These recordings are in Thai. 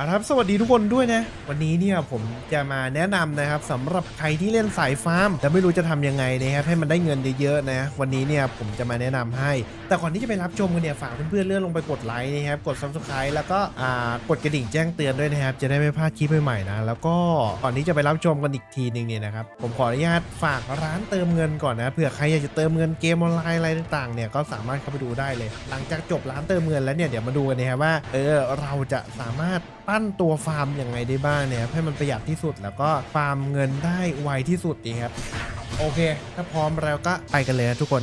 อะครับสวัสดีทุกคนด้วยนะ วันนี้เนี่ยผมจะมาแนะนำนะครับสำหรับใครที่เล่นสายฟาร์มแต่ไม่รู้จะทำยังไงนะครับให้มันได้เงินเยอะๆนะ วันนี้เนี่ยผมจะมาแนะนำให้ แต่ก่อนที่จะไปรับชมกันเนี่ยฝากเพื่อนๆเลื่อนลงไปกดไลค์นะครับกด subscribe แล้วก็อ่ากดกระดิ่งแจ้งเตือนด้วยนะครับจะได้ไม่พลาดคลิปใหม่ๆนะแล้วก็ก่อนที่จะไปรับชมกันอีกทีหนึงเนี่ยนะครับผมขออนุญาตฝากร้านเติมเงินก่อนนะเผื่อใครอยากจะเติมเงินเกมออนไลน์อะไรต่างๆเนี่ยก็สามารถเข้าไปดูได้เลย หลังจากจบร้านเติมเงินแล้วเนี่ยเดี๋ยวมาดูกันนะครับว่าเออเราจะสามารถ ปั้นตัวฟาร์มยังไงได้บ้างเนี่ยครับให้มันประหยัดที่สุดแล้วก็ฟาร์มเงินได้ไวที่สุดดีครับ โอเค ถ้าพร้อมแล้วก็ไปกันเลยนะทุกคน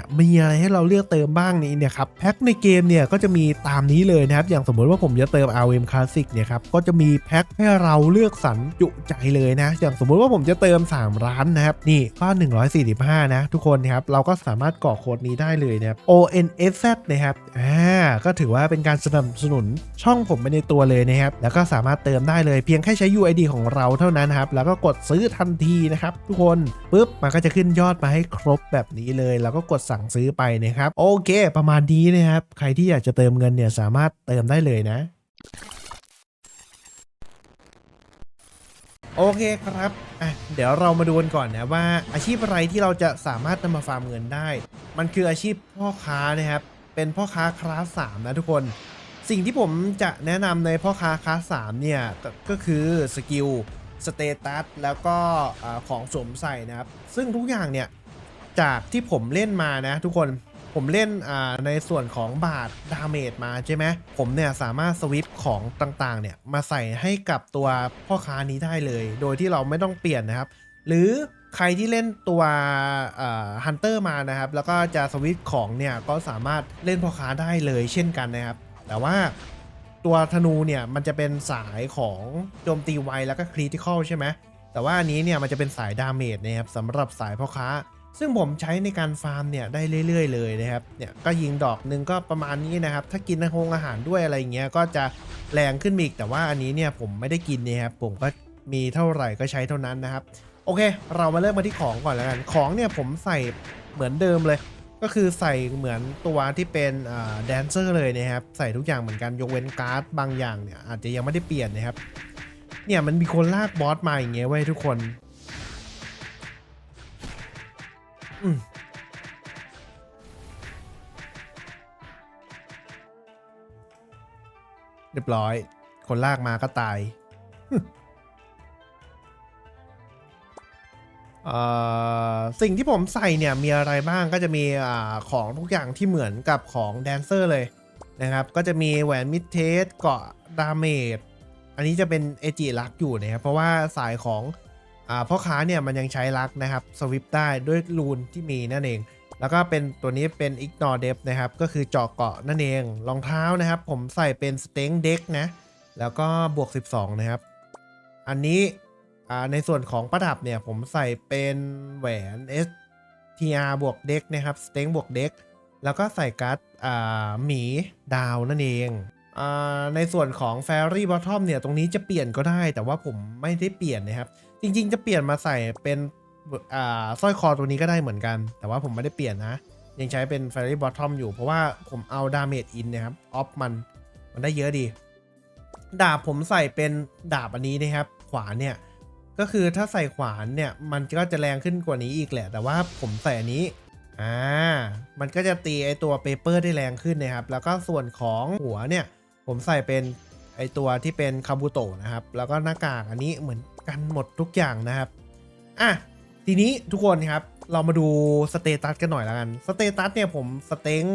มีอะไรให้เราเลือกเติมบ้างนี้เนี่ยครับแพ็คในเกมเนี่ยก็จะมีตามนี้เลยนะครับ อย่างสมมติว่าผมจะเติม RM Classic เนี่ยครับก็จะมีแพ็คให้เราเลือกสรรจุใจเลยนะ อย่างสมมุติว่าผมจะเติม 3 ร้านนะครับ นี่ก็ 145 นะ ทุกคนนะครับเราก็สามารถกรอกโค้ดนี้ได้เลยนะครับ ONSZ นะครับอ่าก็ถือว่าเป็นการสนับสนุนช่องผมไปในตัวเลยนะครับแล้วก็สามารถเติมได้เลยเพียงแค่ใช้ UID ของเราเท่านั้นครับแล้วก็กดซื้อทันทีนะครับทุกคนปุ๊บมันก็จะขึ้นยอดมาให้ครบแบบนี้เลย แล้วก็กดสั่งซื้อไปนะครับ โอเค ประมาณนี้นะครับ ใครที่อยากจะเติมเงินเนี่ยสามารถเติมได้เลยนะโอเคครับอะเดี๋ยวเรามาดูกันก่อนนะว่าอาชีพอะไรที่เราจะสามารถนำมาฟาร์มเงินได้ มันคืออาชีพพ่อค้านะครับ เป็นพ่อค้าคลาสสามนะทุกคน สิ่งที่ผมจะแนะนำในพ่อค้าคลาสสามเนี่ยก็ก็คือสกิล สเตตัส แล้วก็อของสวมใส่นะครับ ซึ่งทุกอย่างเนี่ย จากที่ผมเล่นมานะ ทุกคนผมเล่นอ่าในส่วนของบาทดาเมจมาใช่ไหมผมเนี่ยสามารถสวิปของต่างๆเนี่ยมาใส่ให้กับตัวพ่อค้านี้ได้เลย โดยที่เราไม่ต้องเปลี่ยนนะครับ หรือใครที่เล่นตัวฮันเตอร์มานะครับ แล้วก็จะสวิปของเนี่ยก็สามารถเล่นพ่อค้าได้เลยเช่นกันนะครับ แต่ว่าตัวธนูเนี่ยมันจะเป็นสายของโจมตีไวแล้วก็คริติคอลใช่ไหมแต่ว่าอันนี้เนี่ยมันจะเป็นสายดาเมจนะครับสำหรับสายพ่อค้า ซึ่งผมใช้ในการฟาร์มเนี่ยได้เรื่อย ๆ เลยนะครับเนี่ยก็ยิงดอกหนึ่งก็ประมาณนี้นะครับ ถ้ากินอาหงอาหารด้วยอะไรเงี้ยก็จะแรงขึ้นอีกแต่ว่าอันนี้เนี่ยผมไม่ได้กินนะครับผมก็มีเท่าไหร่ก็ใช้เท่านั้นนะครับ โอเค เรามาเริ่มมาที่ของก่อนแล้วกัน ของเนี่ยผมใส่เหมือนเดิมเลย ก็คือใส่เหมือนตัวที่เป็นแดนเซอร์เลยนะครับ ใส่ทุกอย่างเหมือนกันยกเว้นการ์ดบางอย่างเนี่ยอาจจะยังไม่ได้เปลี่ยนนะครับ เนี่ยมันมีคนลากบอสมาอย่างเงี้ยไว้ทุกคน เรียบร้อย คนลากมาก็ตายเอ่อสิ่งที่ผมใส่เนี่ยมีอะไรบ้างก็จะมีอาของทุกอย่างที่เหมือนกับของแดนเซอร์เลยนะครับ ก็จะมีแหวนมิดเทสเกาะดาเมจอันนี้จะเป็นเอจิลักอยู่นะครับเพราะว่าสายของ พ่อค้าเนี่ยมันยังใช้ลักนะครับสวิปได้ด้วยรูนที่มีนั่นเอง แล้วก็เป็นตัวนี้เป็น ignore depth นะครับ ก็คือเจาะเกาะนั่นเองรองเท้านะครับ ผมใส่เป็น stain deck นะแล้วก็บวก 12 นะครับ อันนี้อ่าในส่วนของประดับเนี่ยผมใส่เป็นแหวน STR บวกเด็กนะครับ s t e n บวกเด็ก แล้วก็ใส่การ์ดอ่าหมีดาวนั่นเอง ในส่วนของ Fairy Bottom เนี่ยตรงนี้จะเปลี่ยนก็ได้ แต่ว่าผมไม่ได้เปลี่ยนนะครับ จริงๆ จะเปลี่ยนมาใส่เป็นสร้อยคอตัวนี้ก็ได้เหมือนกัน แต่ว่าผมไม่ได้เปลี่ยนนะ ยังใช้เป็น Fairy Bottom อยู่เพราะว่าผมเอา Damage In นะครับออฟมันมันได้เยอะดี ดาบผมใส่เป็นดาบอันนี้นะครับ ขวานเนี่ย ก็คือถ้าใส่ขวานเนี่ยมันก็จะแรงขึ้นกว่านี้อีกแหละ แต่ว่าผมใส่อันนี้อ่ามันก็จะตีไอตัวเปเปอร์ได้แรงขึ้นนะครับแล้วก็ส่วนของหัวเนี่ย ผมใส่เป็นไอตัวที่เป็นคาบูโตะนะครับ แล้วก็หน้ากากอันนี้เหมือนกันหมดทุกอย่างนะครับ อะ ทีนี้ทุกคนครับ เรามาดูสเตตัสกันหน่อยแล้วกัน สเตตัสเนี่ยผมสเต็ง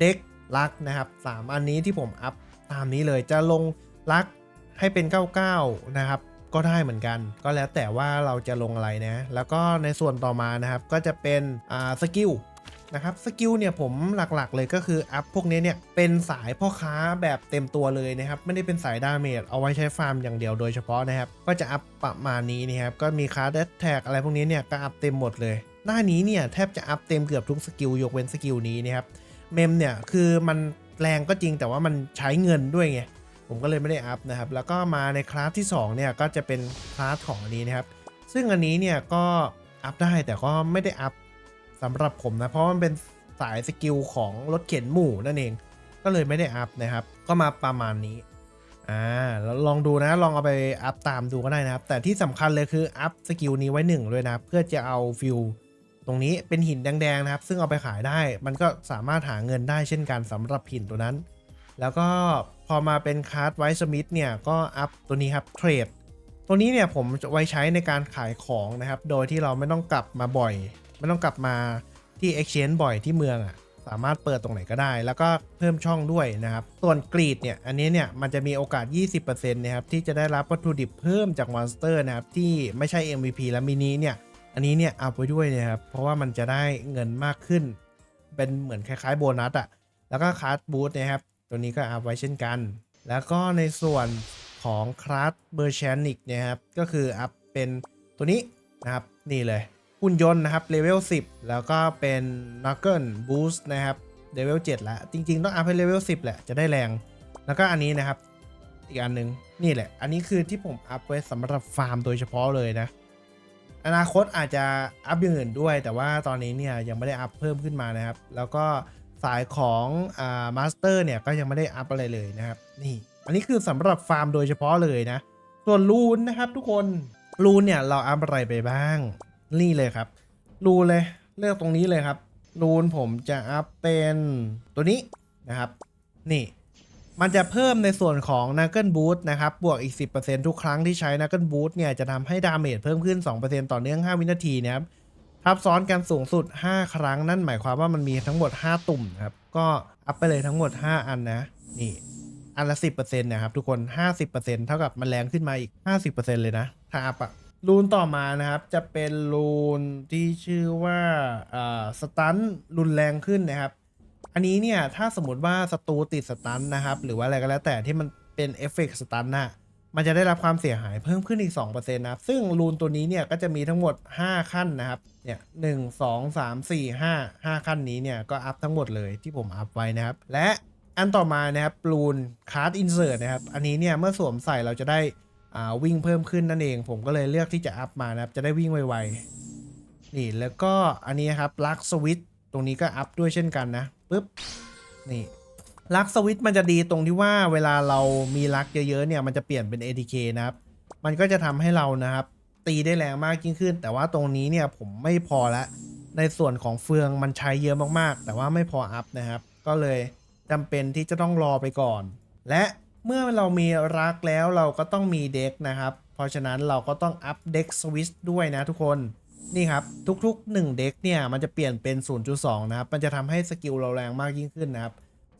เด็กลักนะครับสามอันนี้ที่ผมอัพตามนี้เลย จะลงลักให้เป็น 99 นะครับ ก็ได้เหมือนกัน ก็แล้วแต่ว่าเราจะลงอะไรนะ แล้วก็ในส่วนต่อมานะครับ ก็จะเป็นอ่าสกิล นะครับสกิลเนี่ยผมหลักๆเลยก็คืออัพพวกนี้เนี่ยเป็นสายพ่อค้าแบบเต็มตัวเลยนะครับไม่ได้เป็นสายดาเมจเอาไว้ใช้ฟาร์มอย่างเดียวโดยเฉพาะนะครับก็จะอัพประมาณนี้นะครับก็มีคาร์ดแท็กอะไรพวกนี้เนี่ยก็อัพเต็มหมดเลยหน้านี้เนี่ยแทบจะอัพเต็มเกือบทุกสกิลยกเว้นสกิลนี้นะครับเมมเนี่ยคือมันแรงก็จริงแต่ว่ามันใช้เงินด้วยไงผมก็เลยไม่ได้อัพนะครับแล้วก็มาในคลาสที่2เนี่ยก็จะเป็นคลาสของอันนี้นะครับซึ่งอันนี้เนี่ยก็อัพได้แต่ก็ไม่ได้อัพ สำหรับผมนะ เพราะมันเป็นสายสกิลของรถเข็นหมู่นั่นเอง ก็เลยไม่ได้อัพนะครับ ก็มาประมาณนี้อ่าแล้วลองดูนะลองเอาไปอัพตามดูก็ได้นะครับ แต่ที่สำคัญเลยคืออัพสกิลนี้ไว้หนึ่งด้วยนะเพื่อจะเอาฟิลตรงนี้เป็นหินแดงๆนะครับ ซึ่งเอาไปขายได้ มันก็สามารถหาเงินได้เช่นกันสำหรับหินตัวนั้น แล้วก็พอมาเป็นคาร์ดไวสมิธเนี่ยก็อัพตัวนี้ครับเทรดตัวนี้เนี่ยผมจะไว้ใช้ในการขายของนะครับ โดยที่เราไม่ต้องกลับมาบ่อย ไม่ต้องกลับมาที่ Exchange บ่อยที่เมืองอะ่ะสามารถเปิดตรงไหนก็ได้ แล้วก็เพิ่มช่องด้วยนะครับ ส่วนกรีดเนี่ย อันนี้เนี่ย มันจะมีโอกาส 20%นะครับ ที่จะได้รับวัตถุดิบเพิ่มจากมอนสเตอร์นะครับ ที่ไม่ใช่ MVP และมินิเนี่ย อันนี้เนี่ย เอาไว้ด้วยนะครับ เพราะว่ามันจะได้เงินมากขึ้น เป็นเหมือนคล้ายๆโบนัสอะแล้วก็คาร์ดบูทนะครับ ตัวนี้ก็อัพไว้เช่นกัน แล้วก็ในส่วนของคลาสเบอร์ชนิกนี่ยครับก็คืออัพเป็นตัวนี้นะครับนี่เลย หุ่นยนต์นะครับเลเวล10 แล้วก็เป็น Knuckle Boost นะครับเลเวล7แล้วจริง ๆ ต้องอัพให้เลเวล10 แหละ จะได้แรง แล้วก็อันนี้นะครับ อีกอันหนึ่งนี่แหละ อันนี้คือที่ผมอัพไว้สำหรับฟาร์มโดยเฉพาะเลยนะ อนาคตอาจจะอัพอย่างอื่นด้วย แต่ว่าตอนนี้เนี่ยยังไม่ได้อัพเพิ่มขึ้นมานะครับ แล้วก็สายของอ่ามาสเตอร์เนี่ยก็ยังไม่ได้อัพอะไรเลยนะครับ นี่ อันนี้คือสำหรับฟาร์มโดยเฉพาะเลยนะ ส่วนรูนนะครับทุกคนรูนเนี่ยเราอัพอะไรไปบ้าง นี่เลยครับ รูนเลยเลือกตรงนี้เลยครับ รูนผมจะอัพเป็นตัวนี้นะครับ นี่มันจะเพิ่มในส่วนของ Knuckle Boost นะครับ บวกอีก 10%ทุกครั้งที่ใช้ Knuckle Boost เนี่ย จะทำให้ดาเมจเพิ่มขึ้น 2%ต่อเนื่อง 5 วินาทีนะครับ ทับซ้อนกันสูงสุด 5 ครั้ง นั่นหมายความว่ามันมีทั้งหมด 5 ตุ่มครับ ก็อัพไปเลยทั้งหมด 5 อันนะ นี่ อันละ 10%นะครับทุกคน 50%เท่ากับมันแรงขึ้นมาอีก 50%เลยนะ ถ้าอัพอะ รูนต่อมานะครับ จะเป็นรูนที่ชื่อว่าสตันรุนแรงขึ้นนะครับ อันนี้เนี่ยถ้าสมมติว่าศัตรูติดสตันนะครับ หรือว่าอะไรก็แล้วแต่ที่มันเป็นเอฟเฟกต์สตันน่ะมันจะได้รับความเสียหายเพิ่มขึ้นอีก 2%นะครับ ซึ่งรูนตัวนี้เนี่ยก็จะมีทั้งหมด 5 ขั้นนะครับ เนี่ยหนึ่งสองสามสี่ห้าห้าขั้นนี้เนี่ยก็อัพทั้งหมดเลยที่ผมอัพไว้นะครับ และอันต่อมานะครับรูนคาร์ดอินเสิร์ตนะครับ อันนี้เนี่ยเมื่อสวมใส่เราจะได้ วิ่งเพิ่มขึ้นนั่นเอง ผมก็เลยเลือกที่จะอัพมานะครับ จะได้วิ่งไวๆ นี่แล้วก็อันนี้ครับลักสวิตตรงนี้ก็อัพด้วยเช่นกันนะปึ๊บนี่ลักสวิตมันจะดีตรงที่ว่าเวลาเรามีลักเยอะๆเนี่ยมันจะเปลี่ยนเป็น ATK นะครับ มันก็จะทำให้เรานะครับ ตีได้แรงมากยิ่งขึ้น แต่ว่าตรงนี้เนี่ยผมไม่พอละในส่วนของเฟืองมันใช้เยอะมากๆ แต่ว่าไม่พออัพนะครับ ก็เลยจำเป็นที่จะต้องรอไปก่อน และ เมื่อเรามีรักแล้วเราก็ต้องมีเด็กนะครับ เพราะฉะนั้นเราก็ต้องอัพเด็กสวิตด้วยนะทุกคนนี่ครับ ทุกๆ 1 เด็กเนี่ย มันจะเปลี่ยนเป็น 0.2 นะครับ มันจะทำให้สกิลเราแรงมากยิ่งขึ้นนะครับ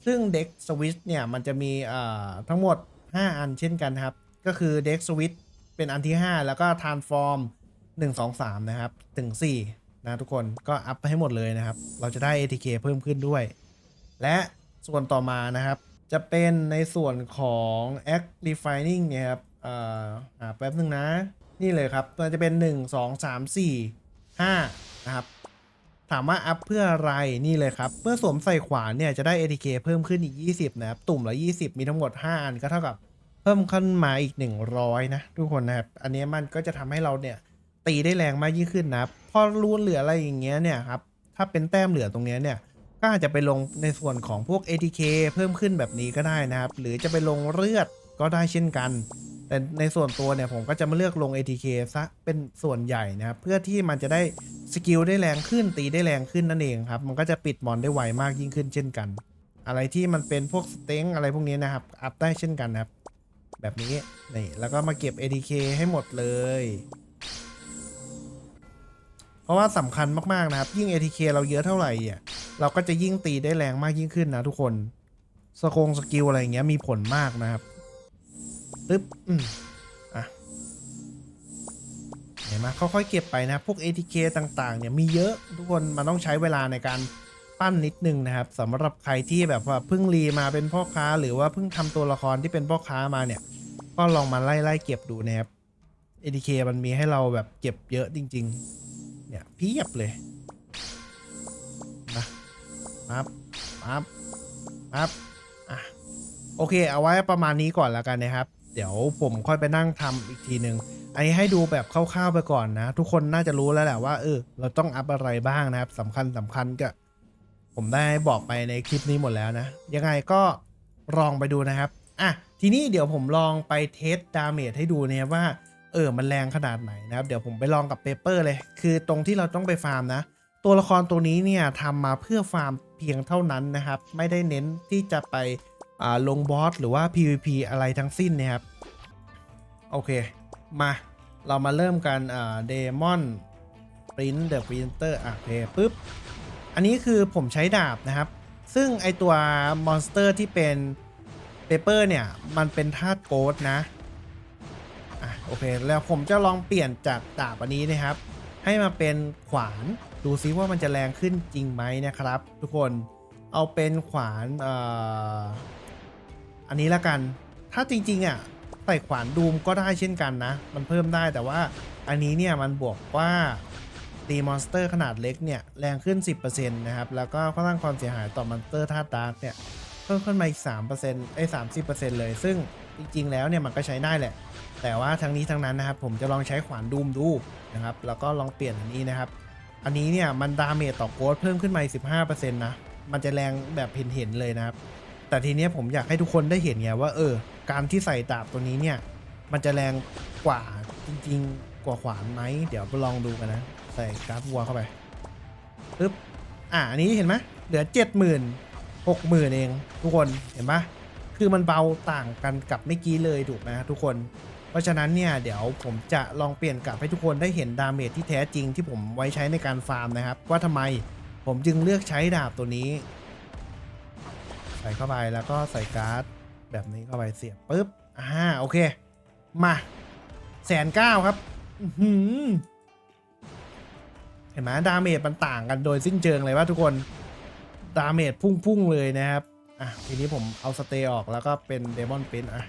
ซึ่งเด็กสวิตเนี่ย มันจะมีอ่าทั้งหมด 5 อันเช่นกันครับ ก็คือเด็กสวิตเป็นอันที่ 5 แล้วก็ทานฟอร์ม 1 2 3 นะครับ ถึง 4 นะทุกคนก็อัพไปให้หมดเลยนะครับ เราจะได้ ATK เพิ่มขึ้นด้วย และส่วนต่อมานะครับ จะเป็นในส่วนของ Act Refining เนี่ยครับอ่าแป๊บนึงนะ นี่เลยครับมันจะเป็น 1 2 3 4 5 นะครับ ถามว่าอัพเพื่ออะไรนี่เลยครับ เมื่อสวมใส่ขวานเนี่ยจะได้ ATK เพิ่มขึ้นอีก 20 นะครับ ตุ่มละ 20 มีทั้งหมด 5 อันก็เท่ากับเพิ่มขึ้นมาอีก 100 นะ ทุกคนนะครับ อันนี้มันก็จะทำให้เราเนี่ยตีได้แรงมากยิ่งขึ้นนะครับ พอรูนเหลืออะไรอย่างเงี้ยเนี่ยครับ ถ้าเป็นแต้มเหลือตรงเนี้ยเนี่ย ก็อาจจะไปลงในส่วนของพวก ATK เพิ่มขึ้นแบบนี้ก็ได้นะครับ หรือจะไปลงเลือดก็ได้เช่นกัน แต่ในส่วนตัวเนี่ยผมก็จะมาเลือกลง ATK ซะเป็นส่วนใหญ่นะครับ เพื่อที่มันจะได้สกิลได้แรงขึ้นตีได้แรงขึ้นนั่นเองครับ มันก็จะปิดมอนได้ไวมากยิ่งขึ้นเช่นกัน อะไรที่มันเป็นพวกสเต็งอะไรพวกนี้นะครับ อัพได้เช่นกันนะครับ แบบนี้ นี่ แล้วก็มาเก็บ ATK ให้หมดเลย เพราะว่าสำคัญมากๆนะครับ ยิ่ง ATK เราเยอะเท่าไหร่อะ เราก็จะยิ่งตีได้แรงมากยิ่งขึ้นนะทุกคนสกงสกิลอะไรเงี้ยมีผลมากนะครับตึ๊บอืมอะเห็นไหมค่อยๆเก็บไปนะพวก ATK ต่างๆเนี่ยมีเยอะทุกคนมันต้องใช้เวลาในการปั้นนิดนึงนะครับสำหรับใครที่แบบว่าเพิ่งรีมาเป็นพ่อค้า หรือว่าเพิ่งทำตัวละครที่เป็นพ่อค้ามาเนี่ย ก็ลองมาไล่ไล่เก็บดูนะครับ ADK มันมีให้เราแบบเก็บเยอะจริง ๆ เนี่ยเพียบเลยมา ปั๊บปั๊บปั๊บอะโอเค เอาไว้ประมาณนี้ก่อนแล้วกันนะครับ เดี๋ยวผมค่อยไปนั่งทำอีกทีหนึ่งอันนี้ให้ดูแบบคร่าวๆไปก่อนนะ ทุกคนน่าจะรู้แล้วแหละว่าเออเราต้องอัพอะไรบ้างนะครับสำคัญสำคัญก็ ผมได้บอกไปในคลิปนี้หมดแล้วนะ ยังไงก็ลองไปดูนะครับอะทีนี้เดี๋ยวผมลองไปเทสดาเมจให้ดูเนะครับว่าเออมันแรงขนาดไหนนะครับ เดี๋ยวผมไปลองกับเปเปอร์เลย คือตรงที่เราต้องไปฟาร์มนะ ตัวละครตัวนี้เนี่ยทำมาเพื่อฟาร์มเพียงเท่านั้นนะครับ ไม่ได้เน้นที่จะไปลงบอสหรือว่า PVP อะไรทั้งสิ้นนะครับ โอเค มา เรามาเริ่มกันเดมอนปรินเดอะปรินเตอร์อะโอเคปุ๊บ อันนี้คือผมใช้ดาบนะครับ ซึ่งไอตัวมอนสเตอร์ที่เป็นเปเปอร์เนี่ย มันเป็นธาตุโกดนะอะโอเค แล้วผมจะลองเปลี่ยนจากดาบอันนี้นะครับ ให้มาเป็นขวาน ดูซิว่ามันจะแรงขึ้นจริงไหมนะครับ ทุกคนเอาเป็นขวานออันนี้ละกัน ถ้าจริงๆอะใส่ขวานดูมก็ได้เช่นกันนะ มันเพิ่มได้แต่ว่าอันนี้เนี่ยมันบวกว่าตีมอนสเตอร์ขนาดเล็กเนี่ยแรงขึ้น 10%นะครับ แล้วก็สร้างความเสียหายต่อมอนสเตอร์ธาตุดาร์กเนี่ยเพิ่มขึ้นมาอีก3%ไอ้30%เลย ซึ่งจริง ๆ แล้วเนี่ยมันก็ใช้ได้แหละ แต่ว่าทั้งนี้ทั้งนั้นนะครับ ผมจะลองใช้ขวานดูมดูนะครับ แล้วก็ลองเปลี่ยนอันนี้นะครับ อันนี้เนี่ยมันดาเมจต่อโกดเพิ่มขึ้นมาอีก15%นะ มันจะแรงแบบเห็นๆเลยนะครับ แต่ทีเนี้ยผมอยากให้ทุกคนได้เห็นไงว่าเออ การที่ใส่ดาบตัวนี้เนี่ย มันจะแรงกว่าจริงๆ กว่าขวานไหม เดี๋ยวไปลองดูกันนะ ใส่กราฟวัวเข้าไปปึ๊บ อะอันนี้เห็นไหมเหลือเจ็ดหมื่นหกหมื่นเองทุกคนเห็นปะคือมันเบาต่างกันกับเมื่อกี้เลยถูกไหมทุกคน เพราะฉะนั้นเนี่ยเดี๋ยวผมจะลองเปลี่ยนกลับให้ทุกคนได้เห็นดาเมจที่แท้จริงที่ผมไว้ใช้ในการฟาร์มนะครับ ว่าทำไมผมจึงเลือกใช้ดาบตัวนี้ ใส่เข้าไปแล้วก็ใส่การ์ดแบบนี้เข้าไปเสียบปึ๊บอ่าโอเค มาแสนเก้าครับเห็นไหมดาเมจมันต่างกันโดยสิ้นเชิงเลยว่าทุกคนดาเมจพุ่งๆเลยนะครับ อะ ทีนี้ผมเอาสเตย์ออกแล้วก็เป็นเดมอนเป็นอะ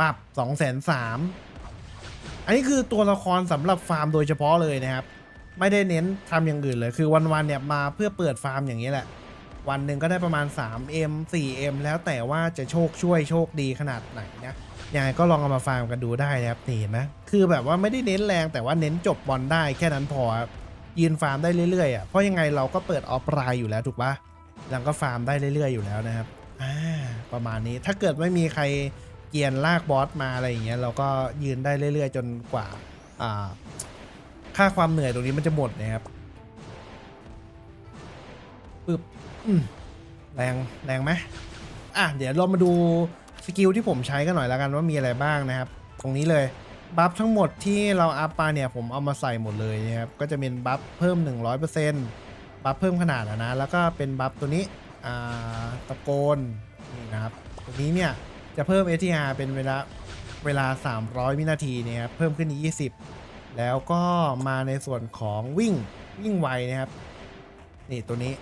ปรับสองแสนสามอันนี้คือตัวละครสำหรับฟาร์มโดยเฉพาะเลยนะครับ ไม่ได้เน้นทำอย่างอื่นเลย คือวันๆเนี่ยมาเพื่อเปิดฟาร์มอย่างนี้แหละ วันหนึ่งก็ได้ประมาณ 3M 4M แล้วแต่ว่าจะโชคช่วยโชคดีขนาดไหนนะยังไงก็ลองเอามาฟาร์มกันดูได้นะครับนี่เห็นไหมคือแบบว่าไม่ได้เน้นแรงแต่ว่าเน้นจบบอลได้แค่นั้นพอครับยืนฟาร์มได้เรื่อยๆอะเพราะยังไงเราก็เปิดออฟไลน์อยู่แล้วถูกปะแล้วก็ฟาร์มได้เรื่อยๆอยู่แล้วนะครับอ่าประมาณนี้ถ้าเกิดไม่มีใคร เกียนลากบอสมาอะไรอย่างเงี้ยเราก็ยืนได้เรื่อย ๆ จนกว่าอ่าค่าความเหนื่อยตรงนี้มันจะหมดนะครับปึ๊บแรงแรงไหมอะเดี๋ยวเรามาดูสกิลที่ผมใช้กันหน่อยแล้วกันว่ามีอะไรบ้างนะครับ ตรงนี้เลยบัฟทั้งหมดที่เราอัพมาเนี่ยผมเอามาใส่หมดเลยนะครับก็จะเป็นบัฟเพิ่ม 100%บัฟเพิ่มขนาดนะแล้วก็เป็นบัฟตัวนี้อ่าตะโกนนี่นะครับตัวนี้เนี่ย จะเพิ่ม ATR เป็นเวลาเวลา 300 วินาทีเนี่ยครับเพิ่มขึ้นอีก20 แล้วก็มาในส่วนของวิ่งวิ่งไวนะครับ นี่ตัวนี้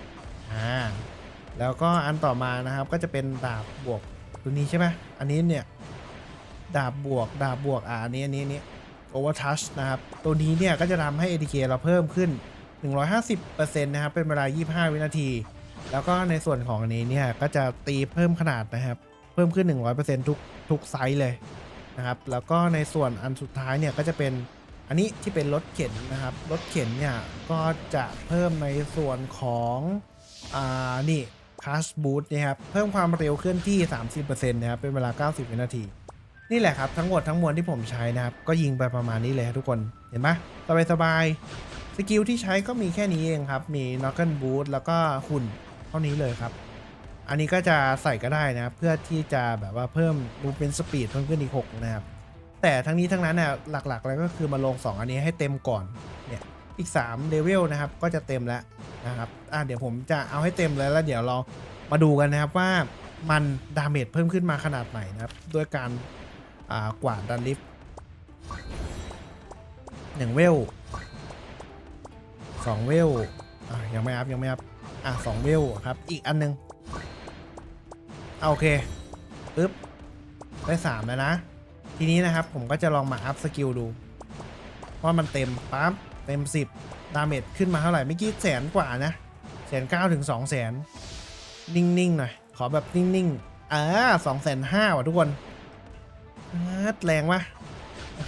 อ่าแล้วก็อันต่อมานะครับก็จะเป็นดาบบวกตัวนี้ใช่ไหมอันนี้เนี่ยดาบบวกดาบบวกอ่าอันนี้อันนี้อันนี้ overtouch นะครับ ตัวนี้เนี่ยก็จะทำให้ ATK เราเพิ่มขึ้น 150%นะครับเป็นเวลา 25 วินาที แล้วก็ในส่วนของอันนี้เนี่ยก็จะตีเพิ่มขนาดนะครับ เพิ่มขึ้น 100%ทุกทุกไซส์เลยนะครับแล้วก็ในส่วนอันสุดท้ายเนี่ยก็จะเป็นอันนี้ที่เป็นรถเข็นนะครับรถเข็นเนี่ยก็จะเพิ่มในส่วนของอ่านี่ค a สบู t นะครับเพิ่มความเร็วเคลื่อนที่ 30%นะครับเป็นเวลา 90 วินาที นี่แหละครับทั้งหมดทั้งมวลที่ผมใช้นะครับ ก็ยิงไปประมาณนี้เลยครับทุกคนเห็นไหมสบายสบายสกิลที่ใช้ก็มีแค่นี้เองครับ มี Knuckle Boot แล้วก็หุ่นเท่านี้เลยครับ อันนี้ก็จะใส่ก็ได้นะเพื่อที่จะแบบว่าเพิ่ม movement speed เพิ่มขึ้นอีก6นะครับแต่ทั้งนี้ทั้งนั้นเนี่ยหลักๆแล้วก็คือมาลง 2 อันนี้ให้เต็มก่อนเนี่ยอีก3เลเวลนะครับก็จะเต็มแล้วนะครับอะเดี๋ยวผมจะเอาให้เต็มเลยแล้วเดี๋ยวเรามาดูกันนะครับว่ามันดาเมจเพิ่มขึ้นมาขนาดไหนนะครับด้วยการอ่ากวาดดันลิฟต์หนึ่งเวลสองเวลอะยังไม่อัพยังไม่อัพอะสองเวลครับอีกอันหนึง เอาโอเคปึ๊บได้สามแล้วนะ ทีนี้นะครับผมก็จะลองมาอัพสกิลดูว่ามันเต็มปั๊บเต็ม 10 ดาเมจขึ้นมาเท่าไหร่เมื่อกี้แสนกว่านะแสนเก้าถึงสองแสนนิ่งๆหน่อยขอแบบนิ่งๆอ่าสองแสนห้าว่ะทุกคนแรงวะ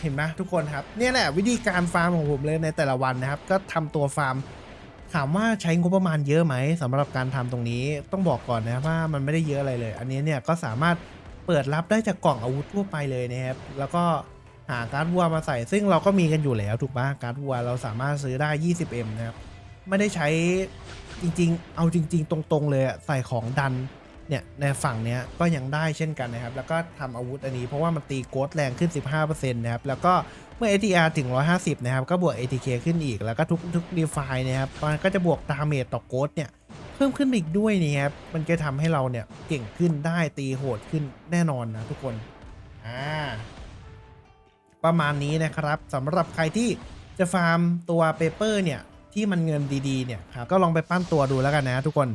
เห็นไหมทุกคนครับ เนี่ยแหละวิธีการฟาร์มของผมเลยในแต่ละวันนะครับ ก็ทำตัวฟาร์ม ถามว่าใช้งบประมาณเยอะไหมสำหรับการทำตรงนี้ต้องบอกก่อนนะว่ามันไม่ได้เยอะอะไรเลย อันนี้เนี่ยก็สามารถเปิดรับได้จากกล่องอาวุธทั่วไปเลยนะครับแล้วก็หาการ์ดวัวมาใส่ ซึ่งเราก็มีกันอยู่แล้วถูกปะการ์ดวัวเราสามารถซื้อได้ 20M นะครับไม่ได้ใช้จริงๆ เอาจริง ๆ ตรงๆ เลยใส่ของดัน เนี่ยในฝั่งเนี้ยก็ยังได้เช่นกันนะครับ แล้วก็ทำอาวุธอันนี้เพราะว่ามันตีโกดแรงขึ้น 15%นะครับ แล้วก็เมื่อ ATR ถึง 150 นะครับ ก็บวก ATK ขึ้นอีกแล้วก็ทุกทุกดีไฟนะครับมันก็จะบวกดาเมจต่อโกดเนี่ยเพิ่มขึ้นอีกด้วยนี่ครับมันจะทำให้เราเนี่ยเก่งขึ้นได้ตีโหดขึ้นแน่นอนนะทุกคนอ่าประมาณนี้นะครับสำหรับใครที่จะฟาร์มตัวเปเปอร์เนี่ยที่มันเงินดีๆเนี่ยครับก็ลองไปปั้นตัวดูแล้วกันนะทุกคน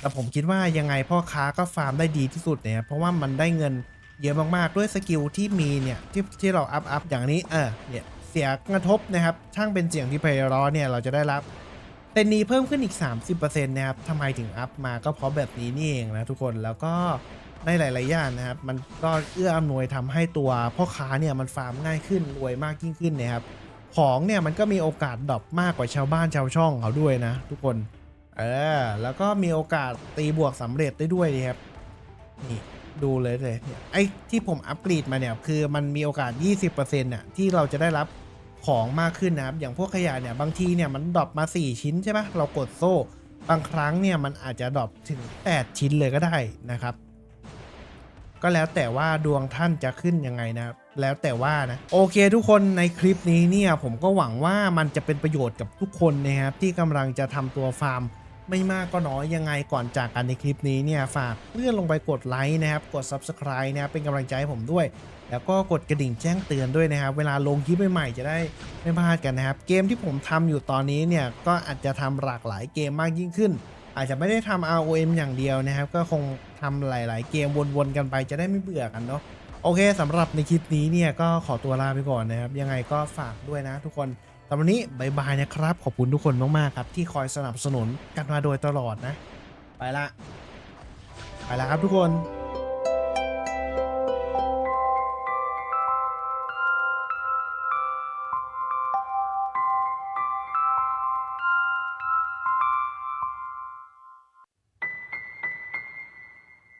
แต่ผมคิดว่ายังไงพ่อค้าก็ฟาร์มได้ดีที่สุดเนี่ยเพราะว่ามันได้เงินเยอะมากๆด้วยสกิลที่มีเนี่ยที่ที่เราอัพอัพอย่างนี้เออเนี่ยเสียกระทบนะครับช่างเป็นเสียงที่ไพเราะเนี่ยเราจะได้รับเต็นนี้เพิ่มขึ้นอีก 30%นะครับทำไมถึงอัพมาก็เพราะแบบนี้นี่เองนะทุกคนแล้วก็ในหลายๆอย่างนะครับ มันก็เอื้ออำนวยทำให้ตัวพ่อค้าเนี่ยมันฟาร์มง่ายขึ้นรวยมากยิ่งขึ้นนะครับ ของเนี่ยมันก็มีโอกาสดรอปมากกว่าชาวบ้านชาวช่องเขาด้วยนะทุกคน เออ แล้วก็มีโอกาสตีบวกสำเร็จได้ด้วยนะครับ นี่ดูเลยเลยเนี่ยไอ้ที่ผมอัปเกรดมาเนี่ย คือมันมีโอกาส 20%น่ะที่เราจะได้รับของมากขึ้นนะครับ อย่างพวกขยะเนี่ยบางทีเนี่ยมันดรอปมา 4 ชิ้นใช่ปะเรากดโซ่ บางครั้งเนี่ยมันอาจจะดรอปถึง 8 ชิ้นเลยก็ได้นะครับ ก็แล้วแต่ว่าดวงท่านจะขึ้นยังไงนะครับ แล้วแต่ว่านะ โอเคทุกคนในคลิปนี้เนี่ยผมก็หวังว่ามันจะเป็นประโยชน์กับทุกคนนะครับที่กำลังจะทำตัวฟาร์ม ไม่มากก็น้อยยังไงก่อนจากกันในคลิปนี้เนี่ยฝากเลื่อนลงไปกดไลค์นะครับ กด Subscribe นะครับเป็นกำลังใจให้ผมด้วย แล้วก็กดกระดิ่งแจ้งเตือนด้วยนะครับ เวลาลงคลิปใหม่ๆจะได้ไม่พลาดกันนะครับ เกมที่ผมทำอยู่ตอนนี้เนี่ยก็อาจจะทำหลากหลายเกมมากยิ่งขึ้น อาจจะไม่ได้ทำ ROM อย่างเดียวนะครับ ก็คงทำหลาย ๆ เกมวนๆกันไปจะได้ไม่เบื่อกันเนาะโอเคสำหรับในคลิปนี้เนี่ยก็ขอตัวลาไปก่อนนะครับ ยังไงก็ฝากด้วยนะทุกคน สำหรับวันนี้บายบายนะครับ ขอบคุณทุกคนมากๆครับ ที่คอยสนับสนุนกันมาโดยตลอดนะ ไปละ ไปละครับทุกคน